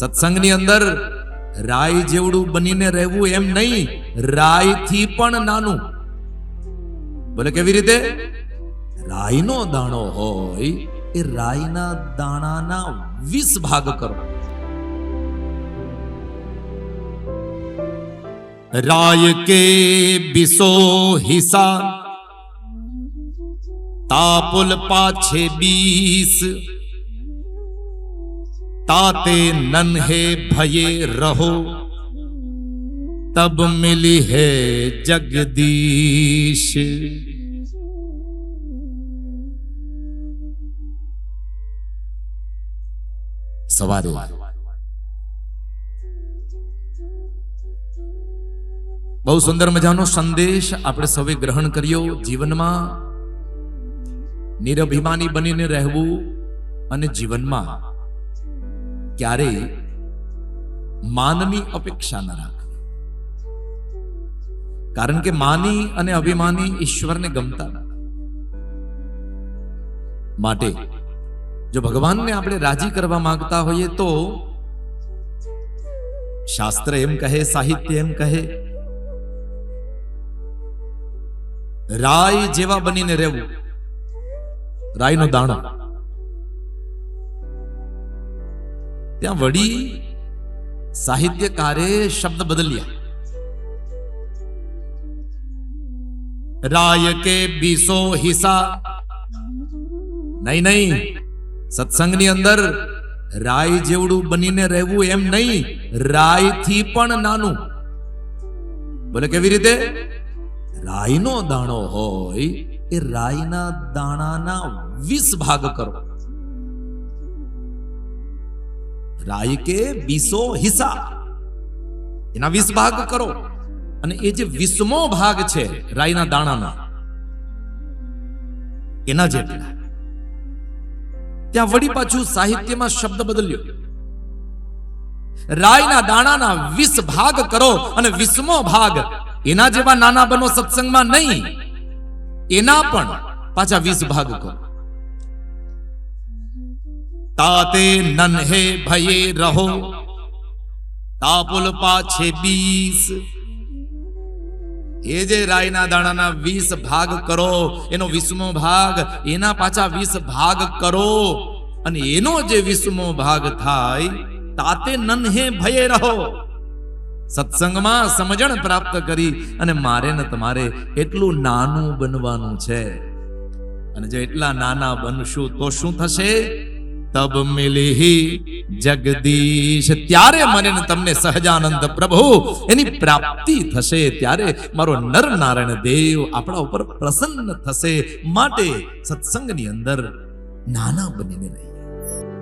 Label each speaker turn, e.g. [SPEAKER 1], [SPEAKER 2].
[SPEAKER 1] સત્સંગની અંદર રાય જેવડું બનીને રહેવું એમ નહીં, રાયથી પણ નાનું. બોલે કેવી રીતે? રાઈનો દાણો હોય એ રાઈના દાણાના વીસ ભાગ કરો રાય કે બિસો હિસા તાપુલ પાછે બીસ તાતે नन्हे ભયે રહો તબ મિલી है जगदीश। સવારે બહુ સુંદર મજાનો સંદેશ આપણે સૌએ ગ્રહણ કર્યો જીવનમાં નિરભિમાની બનીને રહેવું અને જીવનમાં ક્યારે માનની અપેક્ષા ન રાખવી કારણ કે માની અને અભિમાની ઈશ્વરને ગમતા માટે જો ભગવાનને આપણે રાજી કરવા માંગતા હોઈએ તો શાસ્ત્ર એમ કહે, સાહિત્ય એમ કહે, રાય જેવા બનીને રહેવું, રાયનો દાણો. ત્યાં વળી સાહિત્યકારે શબ્દ બદલ્યા રાય કે બીસો હિસા નહીં નહીં સત્સંગની અંદર રાય જેવડું બનીને રહેવું એમ નહીં રાયથી પણ નાનું બોલે કેવી રીતે રાઈનો દાણો હોય એ રાઈના દાણાના વીસ ભાગ કરો રાય કે બીસો હિસ્સા એના વીસ ભાગ કરો. અને એ જે વીસમો ભાગ છે, રાયના દાણાના, એના જેટલા. ત્યાં વળી પાછું સાહિત્યમાં શબ્દ બદલ્યો. રાયના દાણાના વીસ ભાગ કરો અને વીસમો ભાગ એના જેવા નાના બનો સત્સંગમાં નહીં. એના પણ પાછા વીસ ભાગ કરો. તાતે નન્હે ભયે રહો. તાપુલ પાછે બીસ. એ જે રાયના દાણાના વીસ ભાગ કરો, એનો વીસમો ભાગ, એના પાછા વીસ ભાગ કરો. અને એનો જે વીસમો ભાગ થાય, તાતે નન્હે ભયે રહો. સત્સંગમાં સમજણ પ્રાપ્ત કરી, અને મારે ને તમારે એટલું નાનું બનવાનું છે. અને જો એટલા નાના બનશું તો શું થશે? તબ મિલી જગદીશ ત્યારે મને તમને સહજાનંદ પ્રભુ એની પ્રાપ્તિ થશે ત્યારે મારો નર નારાયણ દેવ આપણા ઉપર પ્રસન્ન થશે માટે સત્સંગની અંદર નાના બનીને રહી